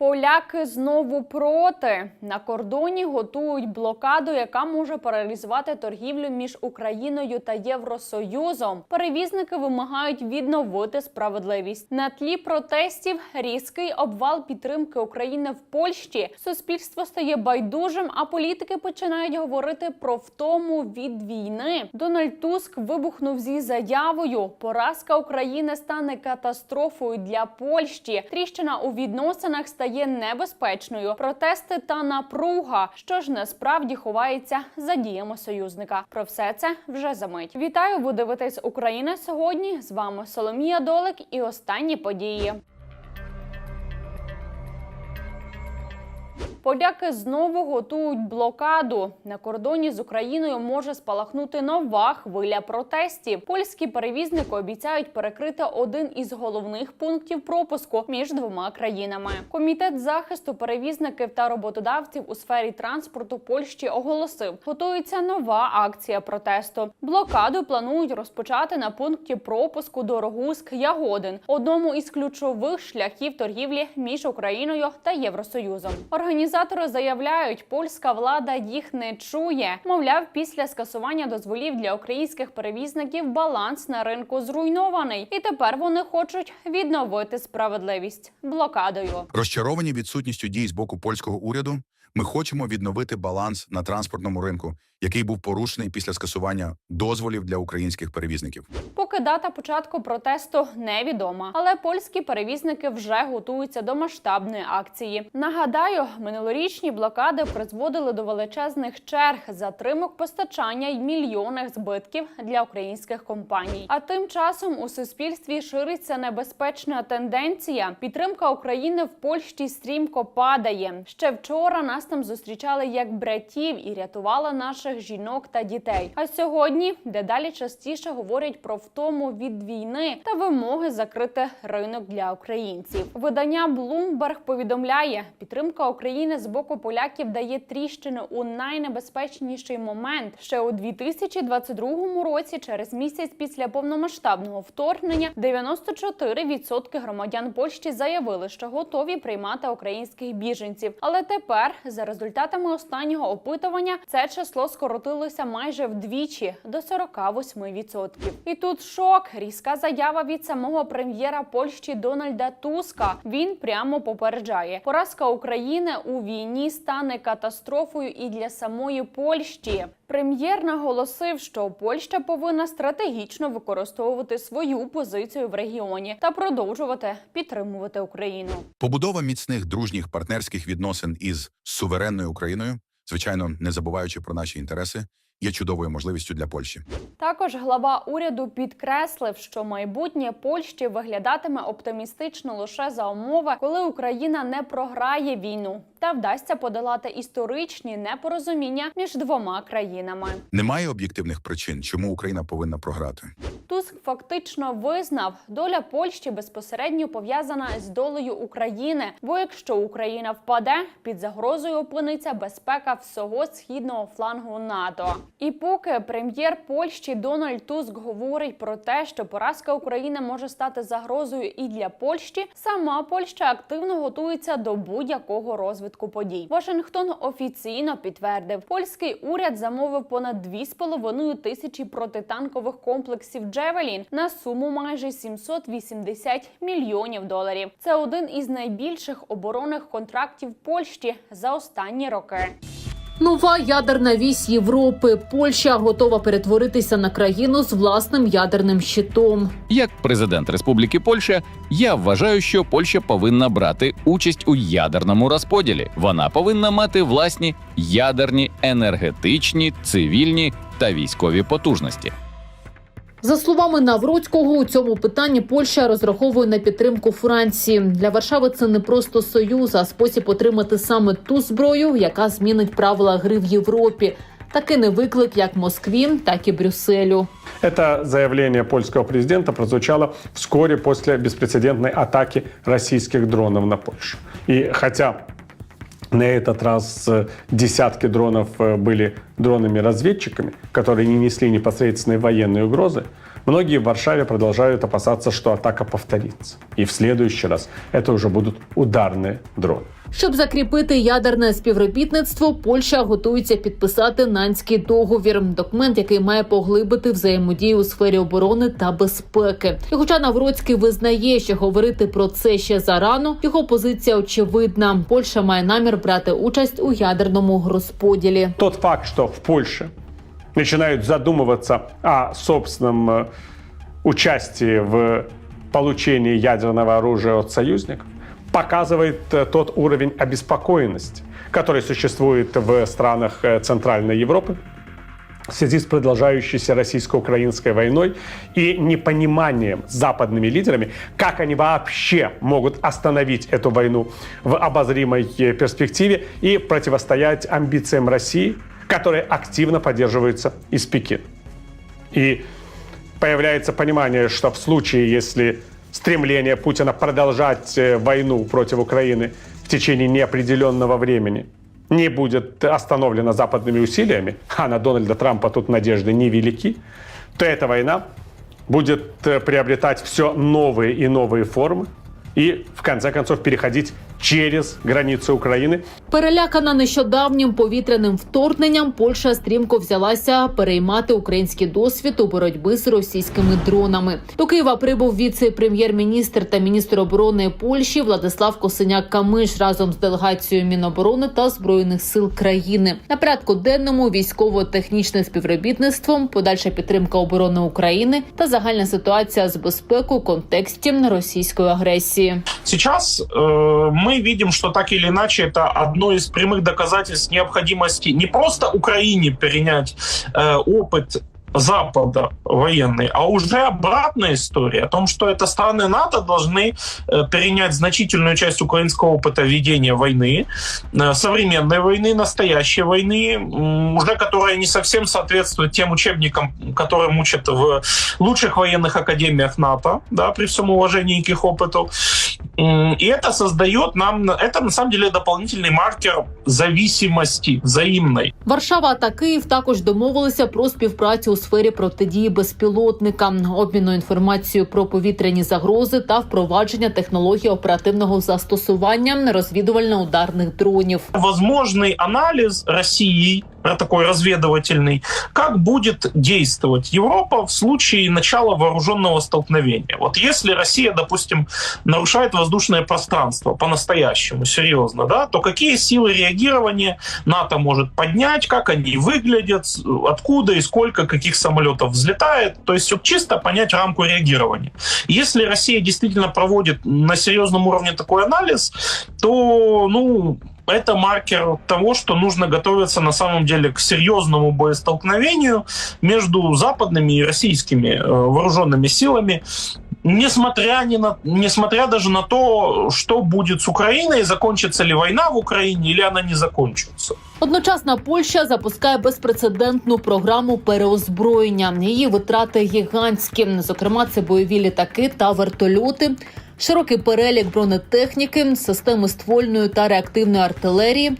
Поляки знову проти на кордоні готують блокаду, яка може паралізувати торгівлю між Україною та Євросоюзом. Перевізники вимагають відновити справедливість на тлі протестів. Різкий обвал підтримки України в Польщі. Суспільство стає байдужим, а політики починають говорити про втому від війни. Дональд Туск вибухнув зі заявою: поразка України стане катастрофою для Польщі. Тріщина у відносинах стає небезпечною. Протести та напруга, що ж насправді ховається за діями союзника. Про все це вже за мить. Вітаю, ви дивитесь Україна сьогодні. З вами Соломія Долик і останні події. Поляки знову готують блокаду. На кордоні з Україною може спалахнути нова хвиля протестів. Польські перевізники обіцяють перекрити один із головних пунктів пропуску між двома країнами. Комітет захисту перевізників та роботодавців у сфері транспорту Польщі оголосив, готується нова акція протесту. Блокаду планують розпочати на пункті пропуску Дорогуськ Ягодин, одному із ключових шляхів торгівлі між Україною та Євросоюзом. Організатори заявляють, польська влада їх не чує. Мовляв, після скасування дозволів для українських перевізників баланс на ринку зруйнований, і тепер вони хочуть відновити справедливість блокадою. Розчаровані відсутністю дій з боку польського уряду, ми хочемо відновити баланс на транспортному ринку, який був порушений після скасування дозволів для українських перевізників. Поки дата початку протесту невідома, але польські перевізники вже готуються до масштабної акції. Нагадаю, минулорічні блокади призводили до величезних черг, затримок постачання й мільйонних збитків для українських компаній. А тим часом у суспільстві шириться небезпечна тенденція. Підтримка України в Польщі стрімко падає. Ще вчора нас там зустрічали як братів і рятували наших жінок та дітей. А сьогодні дедалі частіше говорять про втому від війни та вимоги закрити ринок для українців. Видання Bloomberg повідомляє, підтримка України з боку поляків дає тріщини у найнебезпечніший момент. Ще у 2022 році, через місяць після повномасштабного вторгнення, 94% громадян Польщі заявили, що готові приймати українських біженців. Але тепер, за результатами останнього опитування, це число скоротилося майже вдвічі до 48%. І тут шок. Різка заява від самого прем'єра Польщі Дональда Туска. Він прямо попереджає, поразка України у війні стане катастрофою і для самої Польщі. Прем'єр наголосив, що Польща повинна стратегічно використовувати свою позицію в регіоні та продовжувати підтримувати Україну. Побудова міцних дружніх партнерських відносин із суверенною Україною, звичайно, не забуваючи про наші інтереси, є чудовою можливістю для Польщі. Також глава уряду підкреслив, що майбутнє Польщі виглядатиме оптимістично лише за умови, коли Україна не програє війну та вдасться подолати історичні непорозуміння між двома країнами. Немає об'єктивних причин, чому Україна повинна програти. Туск фактично визнав, доля Польщі безпосередньо пов'язана з долею України. Бо якщо Україна впаде, під загрозою опиниться безпека всього східного флангу НАТО. І поки прем'єр Польщі Дональд Туск говорить про те, що поразка України може стати загрозою і для Польщі, сама Польща активно готується до будь-якого розвитку подій. Вашингтон офіційно підтвердив, польський уряд замовив понад 2,5 тисячі протитанкових комплексів Джевелін на суму майже 780 мільйонів доларів. Це один із найбільших оборонних контрактів Польщі за останні роки. Нова ядерна вісь Європи. Польща готова перетворитися на країну з власним ядерним щитом. Як президент Республіки Польща, я вважаю, що Польща повинна брати участь у ядерному розподілі. Вона повинна мати власні ядерні, енергетичні, цивільні та військові потужності. За словами Навроцького, у цьому питанні Польща розраховує на підтримку Франції. Для Варшави це не просто союз, а спосіб отримати саме ту зброю, яка змінить правила гри в Європі. Такий не виклик як Москві, так і Брюсселю. Это заявление польского президента прозвучало вскоре после беспрецедентной атаки российских дронов на Польшу. И хотя на этот раз э, десятки дронов э, были дронами-разведчиками, которые не несли непосредственной военной угрозы, Многие в Варшаве продолжают опасаться, что атака повторится. И в следующий раз это уже будут ударные дроны. Щоб закріпити ядерне співробітництво, Польща готується підписати нанський договір, документ, який має поглибити взаємодію у сфері оборони та безпеки. І хоча Навроцький визнає, що говорити про це ще зарано, його позиція очевидна. Польща має намір брати участь у ядерному розподілі. Тот факт, что в Польше начинают задумываться о собственном э, участии в получении ядерного оружия от союзников, показывает э, тот уровень обеспокоенности, который существует в странах э, Центральной Европы в связи с продолжающейся российско-украинской войной и непониманием западными лидерами, как они вообще могут остановить эту войну в обозримой э, перспективе и противостоять амбициям России, которые активно поддерживаются из Пекина. И появляется понимание, что в случае, если стремление Путина продолжать э, войну против Украины в течение неопределенного времени. Не будет остановлено западными усилиями, а на Дональда Трампа тут надежды невелики, то эта война будет э, приобретать все новые и новые формы и, в конце концов, переходить через границы Украины Перелякана нещодавнім повітряним вторгненням, Польща стрімко взялася переймати український досвід у боротьбі з російськими дронами. До Києва прибув віце-прем'єр-міністр та міністр оборони Польщі Владислав Косиняк Камиш разом з делегацією Міноборони та збройних сил країни. На порядку денному військово-технічне співробітництво, подальша підтримка оборони України та загальна ситуація з безпекою у контексті російської агресії. Сейчас э, Мы видим, что так или иначе это одно из прямых доказательств необходимости не просто Украине перенять э, опыт Запада военный, а уже обратная история о том, что это страны НАТО должны э, перенять значительную часть украинского опыта ведения войны, э, современной войны, настоящей войны, уже которая не совсем соответствует тем учебникам, которые мучат в лучших военных академиях НАТО, да, при всем уважении к их опыту. М, И это создает нам, это на самом деле дополнительный маркер зависимости взаимной. Варшава та Київ також домовилися про співпрацю у сфері протидії безпілотникам, обміну інформацією про повітряні загрози та впровадження технологій оперативного застосування розвідувально-ударних дронів. Возможный анализ России, э, такой разведывательный, как будет действовать Европа в случае начала вооруженного столкновения. Вот если Россия, допустим, нарушает воздушное пространство по-настоящему, серьезно, да, то какие силы реагирования НАТО может поднять, как они выглядят, откуда и сколько каких самолетов взлетает, то есть вот чисто понять рамку реагирования. Если Россия действительно проводит на серьезном уровне такой анализ, то, ну, это маркер того, что нужно готовиться на самом деле к серьезному боестолкновению между западными и российскими э, вооруженными силами, несмотря, ни на, несмотря даже на то, что будет с Украиной, закончится ли война в Украине или она не закончится. Одночасно Польща запускає безпрецедентну програму переозброєння. Її витрати гігантські. Зокрема, це бойові літаки та вертольоти. Широкий перелік бронетехніки, системи ствольної та реактивної артилерії,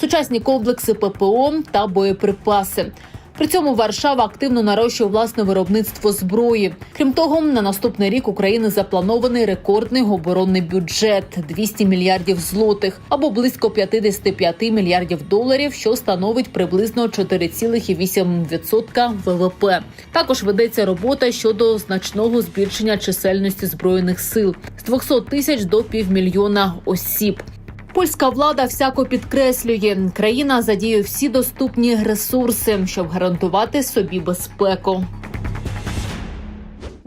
сучасні комплекси ППО та боєприпаси. При цьому Варшава активно нарощує власне виробництво зброї. Крім того, на наступний рік України запланований рекордний оборонний бюджет 200 мільярдів злотих або близько 55 мільярдів доларів, що становить приблизно 4,8% ВВП. Також ведеться робота щодо значного збільшення чисельності збройних сил з 200 тисяч до півмільйона осіб. Польська влада всяко підкреслює, країна задіє всі доступні ресурси, щоб гарантувати собі безпеку.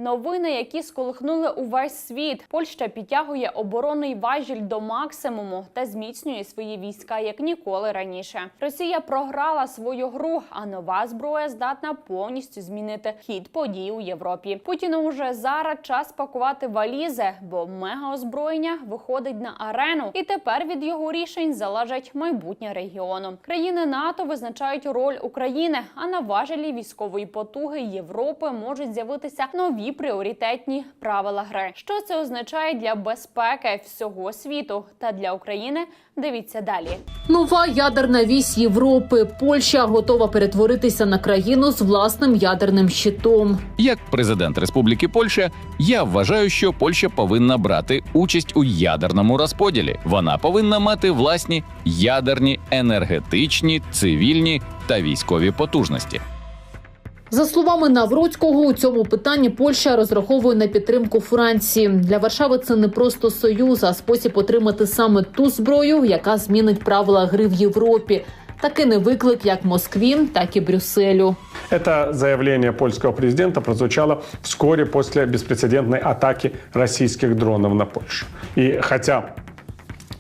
Новини, які сколихнули увесь світ. Польща підтягує оборонний важіль до максимуму та зміцнює свої війська як ніколи раніше. Росія програла свою гру, а нова зброя здатна повністю змінити хід подій у Європі. Путіну вже зараз час пакувати валізи, бо мегаозброєння виходить на арену, і тепер від його рішень залежить майбутнє регіону. Країни НАТО визначають роль України, а на важелі військової потуги Європи можуть з'явитися нові пріоритетні правила гри. Що це означає для безпеки всього світу та для України? Дивіться далі. Нова ядерна вісь Європи. Польща готова перетворитися на країну з власним ядерним щитом. Як президент Республіки Польща, я вважаю, що Польща повинна брати участь у ядерному розподілі. Вона повинна мати власні ядерні, енергетичні, цивільні та військові потужності. За словами Навроцького, у цьому питанні Польща розраховує на підтримку Франції. Для Варшави це не просто союз, а спосіб отримати саме ту зброю, яка змінить правила гри в Європі. Такий не виклик як Москві, так і Брюсселю. Это заявление польского президента прозвучало вскоре после беспрецедентной атаки российских дронов на Польшу. И хотя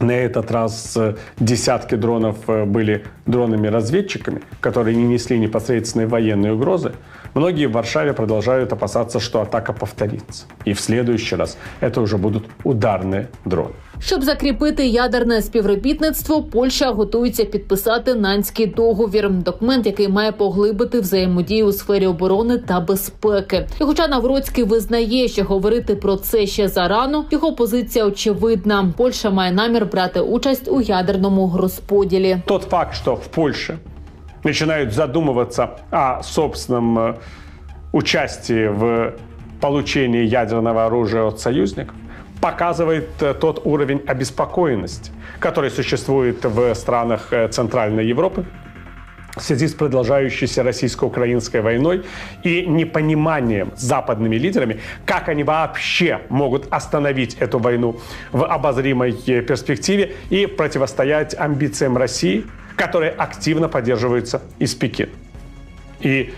на этот раз э, десятки дронов э, были дронами-разведчиками, которые не несли непосредственной военной угрозы, многие в Варшаве продолжают опасаться, что атака повторится. И в следующий раз это уже будут ударные дроны. Щоб закріпити ядерне співробітництво, Польща готується підписати нанський договір. Документ, який має поглибити взаємодію у сфері оборони та безпеки. І хоча Навроцький визнає, що говорити про це ще зарано, його позиція очевидна. Польща має намір брати участь у ядерному розподілі. Тот факт, что в Польше начинают задумываться о собственном э, участии в получении ядерного оружия от союзников, показывает э, тот уровень обеспокоенности, который существует в странах э, Центральной Европы в связи с продолжающейся российско-украинской войной и непониманием западными лидерами, как они вообще могут остановить эту войну в обозримой э, перспективе и противостоять амбициям России, которые активно поддерживаются из Пекина. И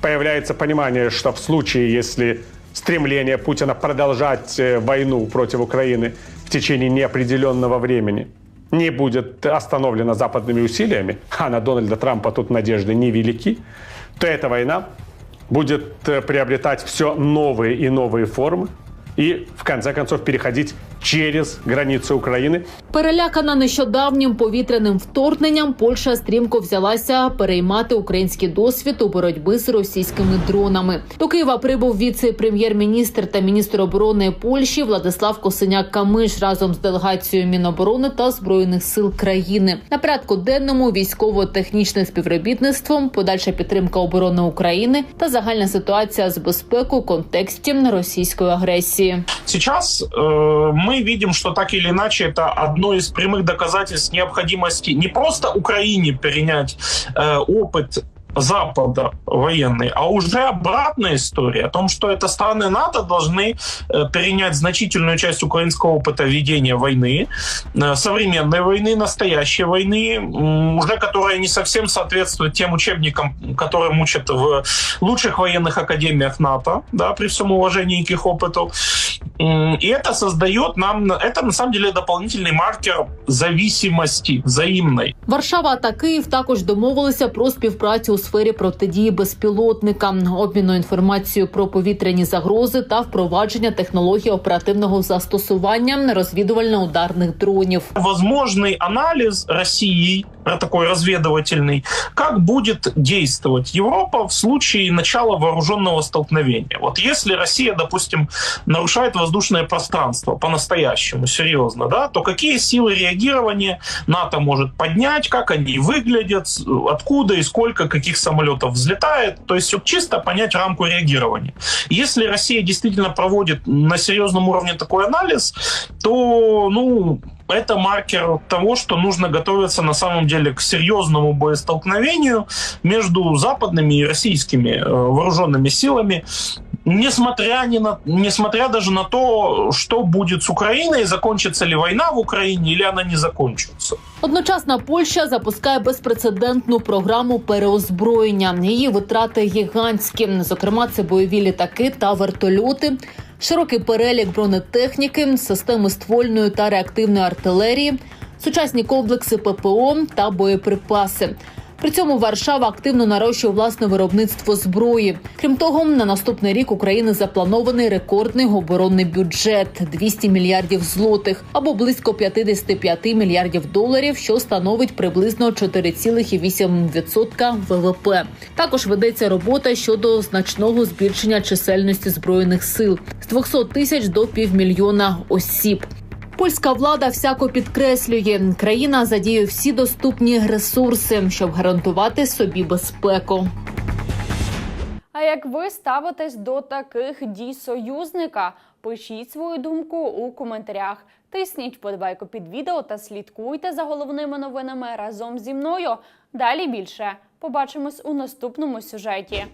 появляется понимание, что в случае, если стремление Путина продолжать э, войну против Украины в течение неопределенного времени. Не будет остановлено западными усилиями, а на Дональда Трампа тут надежды невелики, то эта война будет э, приобретать все новые и новые формы и, в конце концов, переходить через границы Украины Перелякана нещодавнім повітряним вторгненням, Польща стрімко взялася переймати український досвід у боротьбі з російськими дронами. До Києва прибув віце-прем'єр-міністр та міністр оборони Польщі Владислав Косиняк Камиш разом з делегацією Міноборони та збройних сил країни. На порядку денному військово-технічне співробітництво, подальша підтримка оборони України та загальна ситуація з безпекою в контексті російської агресії. Сейчас э, Видим, что так или иначе это одно из прямых доказательств необходимости не просто Украине перенять э, опыт Запада военный, а уже обратная история о том, что это страны НАТО должны э, перенять значительную часть украинского опыта ведения войны, э, современной войны, настоящей войны, уже которая не совсем соответствует тем учебникам, которые мучат в лучших военных академиях НАТО, да, при всем уважении к их опыту. М, И это создает нам, это на самом деле дополнительный маркер зависимости взаимной. Варшава та Київ також домовилися про співпрацю у сфері протидії безпілотникам, обміну інформацією про повітряні загрози та впровадження технологій оперативного застосування розвідувально-ударних дронів. возможный анализ России, э, такой разведывательный, как будет действовать Европа в случае начала вооруженного столкновения. Вот если Россия, допустим, нарушает воздушное пространство по-настоящему, серьезно, да, то какие силы реагирования НАТО может поднять, как они выглядят, откуда и сколько каких самолетов взлетает, то есть чисто понять рамку реагирования. Если Россия действительно проводит на серьезном уровне такой анализ, то, ну, это маркер того, что нужно готовиться на самом деле к серьезному боестолкновению между западными и российскими э, вооруженными силами, несмотря, ни на, несмотря даже на то, что будет с Украиной, закончится ли война в Украине или она не закончится. Одночасно Польща запускає безпрецедентну програму переозброєння. Її витрати гігантські. Зокрема, це бойові літаки та вертольоти, широкий перелік бронетехніки, системи ствольної та реактивної артилерії, сучасні комплекси ППО та боєприпаси. При цьому Варшава активно нарощує власне виробництво зброї. Крім того, на наступний рік України запланований рекордний оборонний бюджет 200 мільярдів злотих або близько 55 мільярдів доларів, що становить приблизно 4,8% ВВП. Також ведеться робота щодо значного збільшення чисельності збройних сил з 200 тисяч до півмільйона осіб. Польська влада всяко підкреслює, країна задіює всі доступні ресурси, щоб гарантувати собі безпеку. А як ви ставитесь до таких дій союзника? Пишіть свою думку у коментарях. Тисніть вподобайку під відео та слідкуйте за головними новинами разом зі мною. Далі більше побачимось у наступному сюжеті.